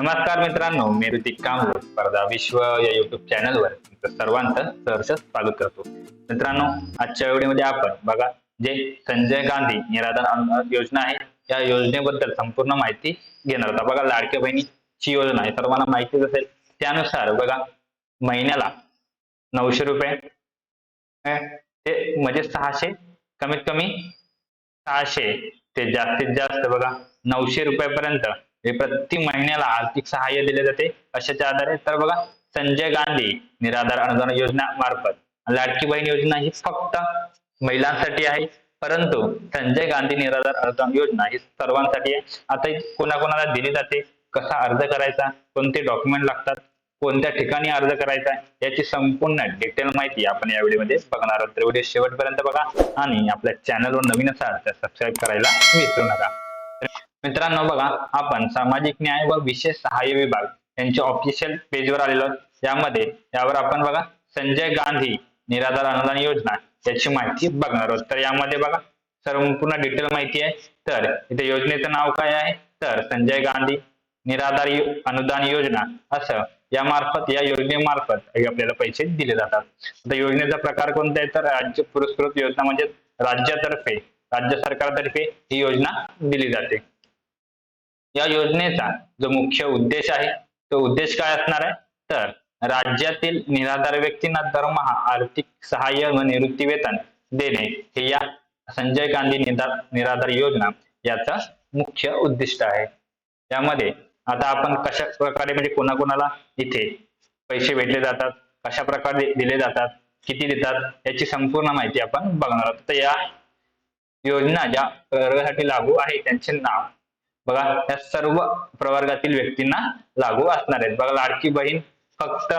नमस्कार मित्रांनो मी ऋतिक कांबळे. स्पर्धा विश्व या युट्यूब चॅनलवर तुमचं सर्वांचं सहर्ष स्वागत करतो. मित्रांनो आजच्या व्हिडिओमध्ये आपण बघा जे संजय गांधी निराधार अनुदान योजना आहे या योजनेबद्दल संपूर्ण माहिती घेणार होता बघा लाडक्या बहिणीची योजना आहे. सर्वांना माहितीच असेल त्यानुसार बघा महिन्याला नऊशे रुपये ते म्हणजे सहाशे कमीत कमी सहाशे ते जास्तीत जास्त बघा नऊशे रुपयापर्यंत हे प्रति महिन्याला आर्थिक सहाय्य दिले जाते. अशाच्या आधारे? तर बघा संजय गांधी निराधार अनुदान योजना मार्फत. लाडकी बहीण योजना ही फक्त महिलांसाठी आहे. परंतु संजय गांधी निराधार अनुदान योजना ही सर्वांसाठी आहे. आता कोणाकोणाला दिली जाते? कसा अर्ज करायचा? कोणते डॉक्युमेंट लागतात? कोणत्या ठिकाणी अर्ज करायचा? याची संपूर्ण डिटेल माहिती आपण या व्हिडिओमध्ये बघणार आहोत. तर व्हिडिओ शेवटपर्यंत बघा आणि आपल्या चॅनलवर नवीन असाल तर सबस्क्राईब करायला विसरू नका. मित्रांनो बघा आपण सामाजिक न्याय व विशेष सहाय्य विभाग यांच्या ऑफिशियल पेजवर आलेलो यामध्ये यावर आपण बघा संजय गांधी निराधार अनुदान योजना याची माहिती बघणार आहोत. तर यामध्ये बघा संपूर्ण डिटेल माहिती आहे. तर इथे योजनेचं नाव काय आहे? तर संजय गांधी निराधार अनुदान योजना असं या मार्फत या योजनेमार्फत हे आपल्याला पैसे दिले जातात. आता योजनेचा प्रकार कोणता आहे? तर राज्य पुरस्कृत योजना म्हणजे राज्यातर्फे राज्य सरकारतर्फे ही योजना दिली जाते. या योजनेचा जो मुख्य उद्देश आहे तो उद्देश काय असणार आहे? तर राज्यातील निराधार व्यक्तींना दरमहा आर्थिक सहाय्य व निवृत्ती वेतन देणे हे या संजय गांधी निधार निराधार योजना याचा मुख्य उद्दिष्ट आहे. यामध्ये आता आपण कशा प्रकारे म्हणजे कोणाकोणाला इथे पैसे भेटले जातात कशा प्रकारे दिले जातात किती देतात याची संपूर्ण माहिती आपण बघणार आहोत. तर या योजना ज्या प्रवर्गासाठी लागू आहे त्यांचे नाव बघा या सर्व प्रवर्गातील व्यक्तींना लागू असणार आहेत. बघा लाडकी बहीण फक्त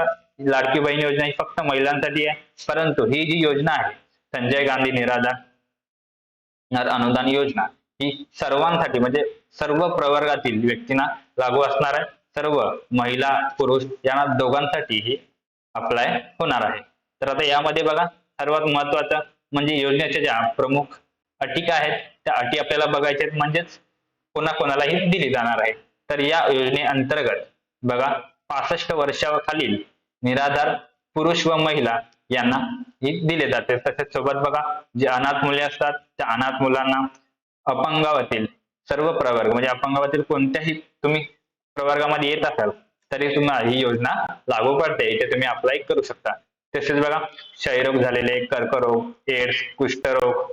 लाडकी बहीण योजना ही फक्त महिलांसाठी आहे परंतु ही जी योजना आहे संजय गांधी निराधार अनुदान योजना ही सर्वांसाठी म्हणजे सर्व प्रवर्गातील व्यक्तींना लागू असणार आहे. सर्व महिला पुरुष यांना दोघांसाठी ही अप्लाय होणार आहे. तर आता यामध्ये बघा सर्वात महत्वाचं म्हणजे योजनेच्या ज्या प्रमुख अटी काय आहेत त्या अटी आपल्याला बघायच्या आहेत. म्हणजेच कोणाकोणालाही दिली जाणार आहे. तर या योजनेअंतर्गत बघा पासष्ट वर्षाखालील निराधार पुरुष व महिला यांना ही दिले जाते. तसेच सोबत बघा जे अनाथ मुले असतात त्या अनाथ मुलांना अपंगावातील सर्व प्रवर्ग म्हणजे अपंगावातील कोणत्याही तुम्ही प्रवर्गामध्ये येत असाल तरी तुम्हाला ही योजना लागू पडते. इथे तुम्ही अप्लाय करू शकता. तसेच बघा क्षयरोग झालेले कर्करोग एड्स कुष्ठरोग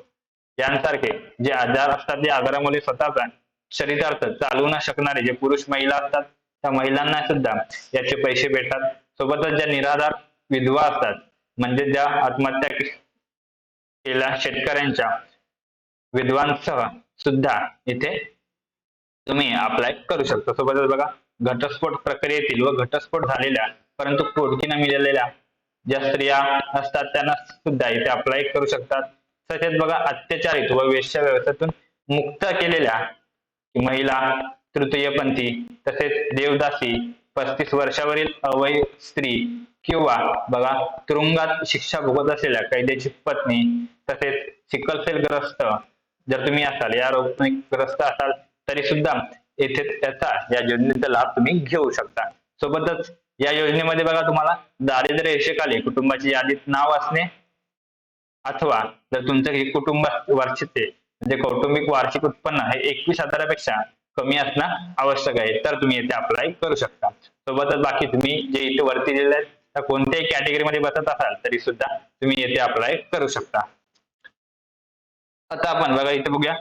यांसारखे जे आजार असतात ते आजारामुळे स्वतःचा शरीरार्थ चालू न शकणारे जे पुरुष महिला असतात त्या महिलांना सुद्धा याचे पैसे भेटतात. सोबतच ज्या निराधार विधवा असतात म्हणजे ज्या आत्महत्या केल्या शेतकऱ्यांच्या विधवांसह सुद्धा इथे तुम्ही अप्लाय करू शकता. सोबतच बघा घटस्फोट प्रक्रियेतील व घटस्फोट झालेल्या परंतु पोटकीनं मिळालेल्या ज्या स्त्रिया असतात त्यांना सुद्धा इथे अप्लाय करू शकतात. तसेच बघा अत्याचारित व वेश्या व्यवस्थेतून मुक्त केलेल्या महिला तृतीयपंथी तसेच देवदासी पस्तीस वर्षावरील अवय स्त्री किंवा बघा तुरुंगात शिक्षा भोगत असलेल्या कैद्याची पत्नी तसेच सिकलसेल ग्रस्त जर तुम्ही असाल या रोगाने ग्रस्त असाल तरी सुद्धा येथे त्याचा या योजनेचा लाभ तुम्ही घेऊ शकता. सोबतच या योजनेमध्ये बघा तुम्हाला दारिद्र्य रेषेखाली कुटुंबाची यादीत नाव असणे अथवा जर तुमचं हे कुटुंब वार्षिक म्हणजे कौटुंबिक वार्षिक उत्पन्न हे एकवीस हजारापेक्षा कमी असणं आवश्यक आहे. तर तुम्ही येथे अप्लाय करू शकता. सोबतच बाकी तुम्ही जे इथे वरती दिलेले आहेत त्या कोणत्याही कॅटेगरीमध्ये बसत असाल तरी सुद्धा तुम्ही येथे अप्लाय करू शकता. आता आपण बघा इथे बघूया.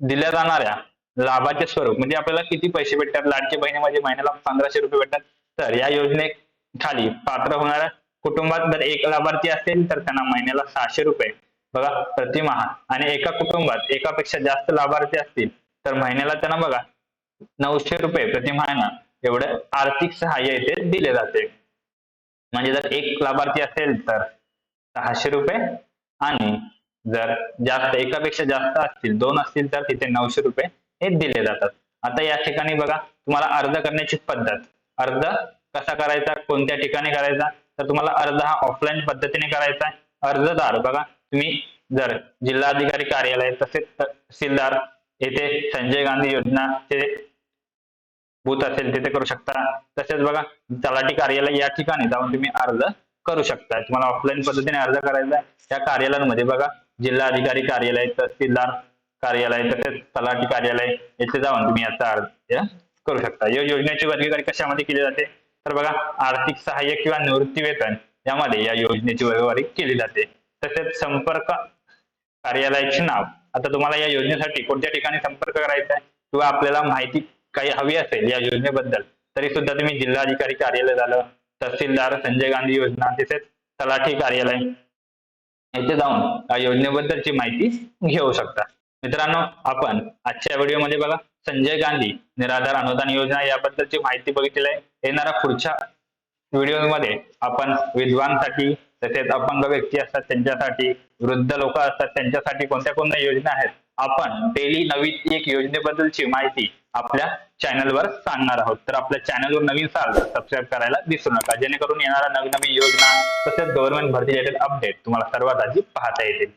दिल्या जाणाऱ्या लाभाचे स्वरूप म्हणजे आपल्याला किती पैसे भेटतात? लाडकी बहिणीमध्ये महिन्याला पंधराशे रुपये भेटतात. तर या योजनेखाली पात्र होणाऱ्या कुटुंबात जर एक लाभार्थी असेल तर त्यांना महिन्याला सहाशे रुपये. बघा प्रतिमाहा आणि एका कुटुंबात एकापेक्षा जास्त लाभार्थी असतील तर महिन्याला त्यांना बघा नऊशे रुपये प्रतिमाहाना एवढं आर्थिक सहाय्य इथे दिले जाते. म्हणजे जर एक लाभार्थी असेल तर सहाशे रुपये आणि जर जास्त एकापेक्षा जास्त असतील दोन असतील तर तिथे नऊशे रुपये हे दिले जातात. आता या ठिकाणी बघा तुम्हाला अर्ज करण्याची पद्धत. अर्ज कसा करायचा कोणत्या ठिकाणी करायचा तर तुम्हाला अर्ज हा ऑफलाईन पद्धतीने करायचा आहे. अर्जदार बघा तुम्ही जर जिल्हाधिकारी कार्यालय तसेच तहसीलदार येथे संजय गांधी योजना बूथ असेल तिथे करू शकता. तसेच बघा तलाठी कार्यालय या ठिकाणी जाऊन तुम्ही अर्ज करू शकता. तुम्हाला ऑफलाईन पद्धतीने अर्ज करायचा त्या कार्यालयांमध्ये बघा जिल्हा अधिकारी कार्यालय तहसीलदार कार्यालय तसेच तलाठी कार्यालय येथे जाऊन तुम्ही याचा अर्ज करू शकता. या योजनेची वर्गीकरण कशामध्ये केली जाते? तर बघा आर्थिक सहाय्य किंवा निवृत्ती वेतन यामध्ये या योजनेची वर्गवारी केली जाते. तसेच संपर्क कार्यालयाचे नाव. आता तुम्हाला या योजनेसाठी कोणत्या ठिकाणी संपर्क करायचा आहे किंवा आपल्याला माहिती काही हवी असेल या योजनेबद्दल तरी सुद्धा तुम्ही जिल्हाधिकारी कार्यालय झालं तहसीलदार संजय गांधी योजना तसेच तलाठी कार्यालय येथे जाऊन या योजनेबद्दलची माहिती घेऊ शकता. मित्रांनो आपण आजच्या व्हिडिओमध्ये बघा संजय गांधी निराधार अनुदान योजना याबद्दलची माहिती बघितली आहे. येणाऱ्या पुढच्या व्हिडिओमध्ये आपण विद्वांसाठी तसेच अपंग व्यक्ती असतात त्यांच्यासाठी वृद्ध लोक असतात त्यांच्यासाठी कोणत्या कोणत्या योजना आहेत? आपण डेली नवीन एक योजनेबद्दलची माहिती आपल्या चॅनलवर सांगणार आहोत. तर आपल्या चॅनलवर नवीन साल सबस्क्राईब करायला विसरू नका. जेणेकरून येणाऱ्या नवीन नवीन योजना तसेच गव्हर्नमेंट भरती रिलेटेड अपडेट तुम्हाला सर्वात आधी पाहता येतील.